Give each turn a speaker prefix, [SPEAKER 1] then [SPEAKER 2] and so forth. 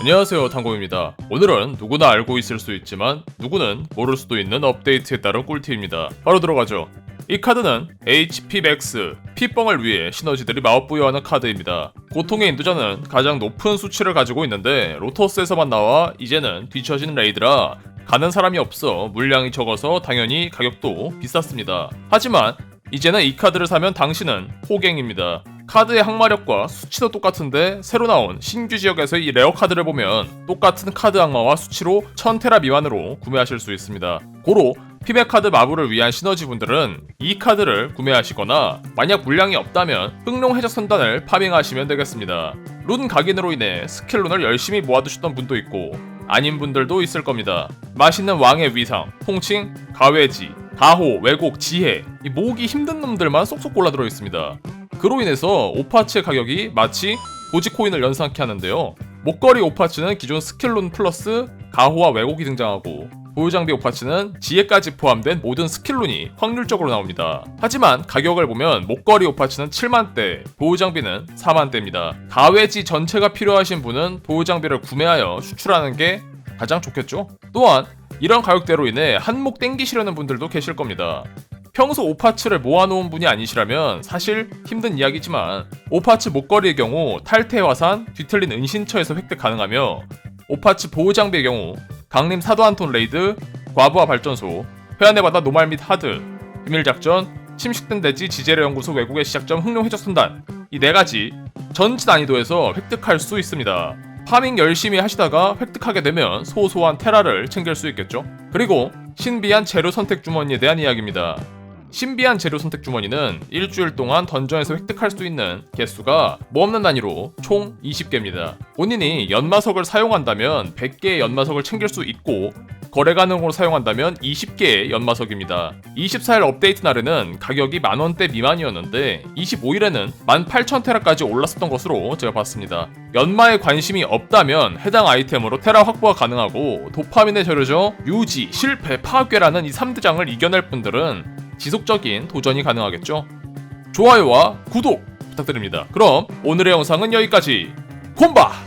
[SPEAKER 1] 안녕하세요 탕곰입니다 오늘은 누구나 알고 있을 수 있지만 누구는 모를 수도 있는 업데이트에 따른 꿀팁입니다 바로 들어가죠 이 카드는 HP Max, 피뻥을 위해 시너지들이 마법 부여하는 카드입니다. 고통의 인도자는 가장 높은 수치를 가지고 있는데 로터스에서만 나와 이제는 뒤처진 레이드라 가는 사람이 없어 물량이 적어서 당연히 가격도 비쌌습니다. 하지만 이제는 이 카드를 사면 당신은 호갱입니다. 카드의 항마력과 수치도 똑같은데 새로 나온 신규 지역에서의 이 레어 카드를 보면 똑같은 카드 항마와 수치로 1000테라 미만으로 구매하실 수 있습니다. 고로 피백 카드 마블을 위한 시너지 분들은 이 카드를 구매하시거나 만약 물량이 없다면 흑룡 해적 선단을 파밍하시면 되겠습니다. 룬 각인으로 인해 스킬룬을 열심히 모아두셨던 분도 있고 아닌 분들도 있을 겁니다. 맛있는 왕의 위상, 통칭 가외지, 가호, 왜곡, 지혜 이 모으기 힘든 놈들만 쏙쏙 골라 들어 있습니다. 그로 인해서 오파츠의 가격이 마치 도지코인을 연상케 하는데요. 목걸이 오파츠는 기존 스킬룬 플러스 가호와 왜곡이 등장하고 보유장비 오파츠는 지혜까지 포함된 모든 스킬룬이 확률적으로 나옵니다. 하지만 가격을 보면 목걸이 오파츠는 7만대, 보유장비는 4만대입니다. 가외지 전체가 필요하신 분은 보유장비를 구매하여 수출하는 게 가장 좋겠죠? 또한 이런 가격대로 인해 한몫 땡기시려는 분들도 계실 겁니다. 평소 오파츠를 모아놓은 분이 아니시라면 사실 힘든 이야기지만 오파츠 목걸이의 경우 탈퇴 화산, 뒤틀린 은신처에서 획득 가능하며 오파츠 보호 장비의 경우 강림 사도 한톤 레이드, 과부하 발전소, 회한의 바다 노말 및 하드, 비밀 작전, 침식된 대지 지제레 연구소 외국의 시작점 흑룡 해적 순단 이 네 가지 전지 난이도에서 획득할 수 있습니다. 파밍 열심히 하시다가 획득하게 되면 소소한 테라를 챙길 수 있겠죠. 그리고 신비한 재료 선택 주머니에 대한 이야기입니다. 신비한 재료 선택 주머니는 일주일 동안 던전에서 획득할 수 있는 개수가 뭐 없는 단위로 총 20개입니다. 본인이 연마석을 사용한다면 100개의 연마석을 챙길 수 있고 거래 가능으로 사용한다면 20개의 연마석입니다. 24일 업데이트 날에는 가격이 만원대 미만이었는데 25일에는 18,000테라까지 올랐었던 것으로 제가 봤습니다. 연마에 관심이 없다면 해당 아이템으로 테라 확보가 가능하고 도파민의 재료죠 유지, 실패, 파괴라는 이 3대장을 이겨낼 분들은 지속적인 도전이 가능하겠죠. 좋아요와 구독 부탁드립니다. 그럼 오늘의 영상은 여기까지. 콤바!